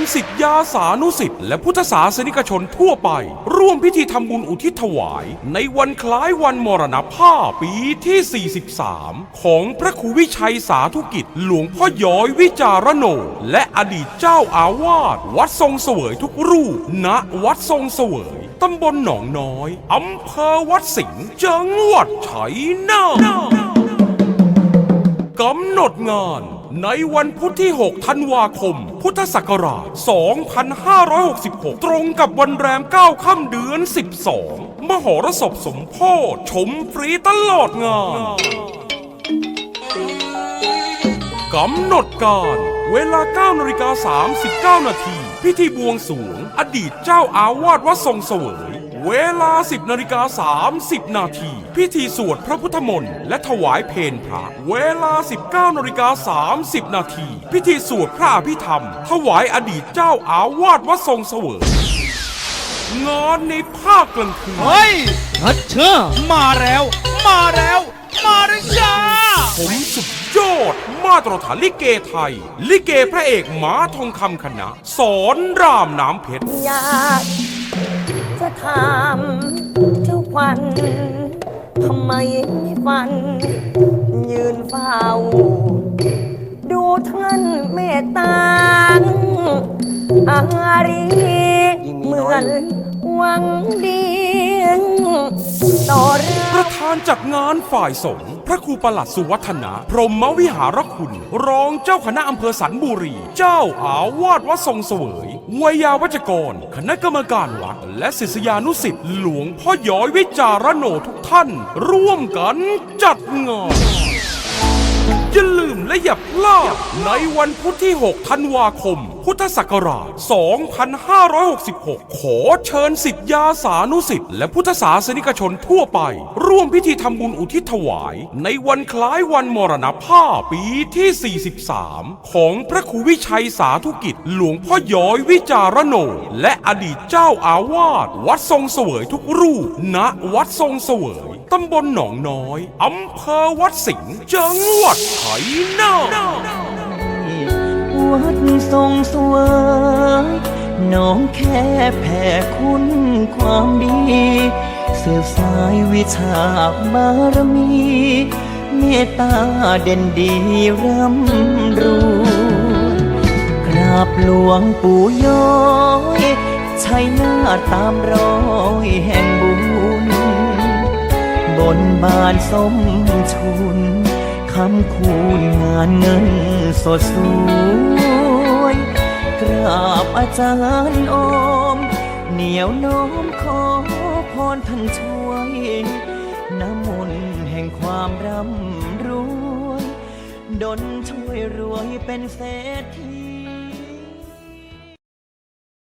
ญสิทธิยาสานุสิทธิ์และพุทธศาสนิกชนทั่วไป ร่วมพิธีทำบุญอุทิศถวาย ในวันคล้ายวันมรณภาพปีที่ 43 ของพระครูวิชัยสาธุกิจ หลวงพ่อย้อยวิจารโน และอดีตเจ้าอาวาสวัดทรงเสวยทุกรูปณวัดทรงเสวยตำบลหนองน้อยอำเภอวัดสิงห์จังหวัดชัยนาท กำหนดงานในวันพุธที่ 6 ธันวาคม พุทธศักราช 2566 ตรงกับวันแรม 9 ค่ำเดือน 12 มหรสพสมโพธิชมฟรีตลอดงานกำหนดการเวลา 9นาฬิกา39 นาที พิธีบวงสรวงอดีตเจ้าอาวาสวัดทรงเสวย เวลา 10นาฬิกา30 นาที พิธีสวดพระพุทธมนต์และถวายเพลพระ เวลา 19นาฬิกา30 นาที พิธีสวดพระอภิธรรม ถวายอดีตเจ้าอาวาสวัดทรงเสวยงานในภาคกลางคืนเฮ้ยฮัทเชอร์มาแล้ว มาแล้ว มาแล้วจ้าผมสุดยอด มาตรฐานลิเกไทย ลิเกพระเอกหมาทองคำคณะ สอนรามน้ำเพชรอยาก จะถามเจ้าควันทำไมไม่ฟัน ยืนเฝ้า ดูท่านเมตตาอารีเหมือนหวังดีต่อเราประธานจัดงานฝ่ายสงฆ์พระครูประหลัดสุวัฒนา พรหมวิหารคุณ รองเจ้าคณะอำเภอสันบุรี เจ้าอาวาสวัดทรงเสวย วยาวัจกร คณะกรรมการวัด และศิษยานุสิษย์หลวงพ่อย้อยวิจารโนทุกท่าน ร่วมกันจัดงานอย่าลืมและอย่าพลาดในวันพุธที่ 6 ธันวาคม พุทธศักราช 2566 ขอเชิญสิทธิยาสานุสิทธิ์และพุทธศาสนิกชนทั่วไป ร่วมพิธีทำบุญอุทิศถวาย ในวันคล้ายวันมรณภาพปีที่ 43 ของพระครูวิชัยสาธุกิจ หลวงพ่อย้อยวิจารโน และอดีตเจ้าอาวาสวัดทรงเสวยทุกรูปณวัดทรงเสวยตำบลหนองน้อย อำเภอวัดสิงห์จังหวัดชัยนาท วัดทรงสวยน้องแค่แผ่คุณความดี เสืบสายวิชาบารมี เมตตาเด่นดีร่ำรวยกราบหลวงปู่ย้อยชัยนาทตามรอยแห่งบุญ บนบานสมชุน คำคูณงานเงินสดสวยกราบอาจารย์อม เหนียวน้อมขอพรท่านช่วย น้ำมนต์แห่งความร่ำรวย ดนช่วยรวยเป็นเศรษฐี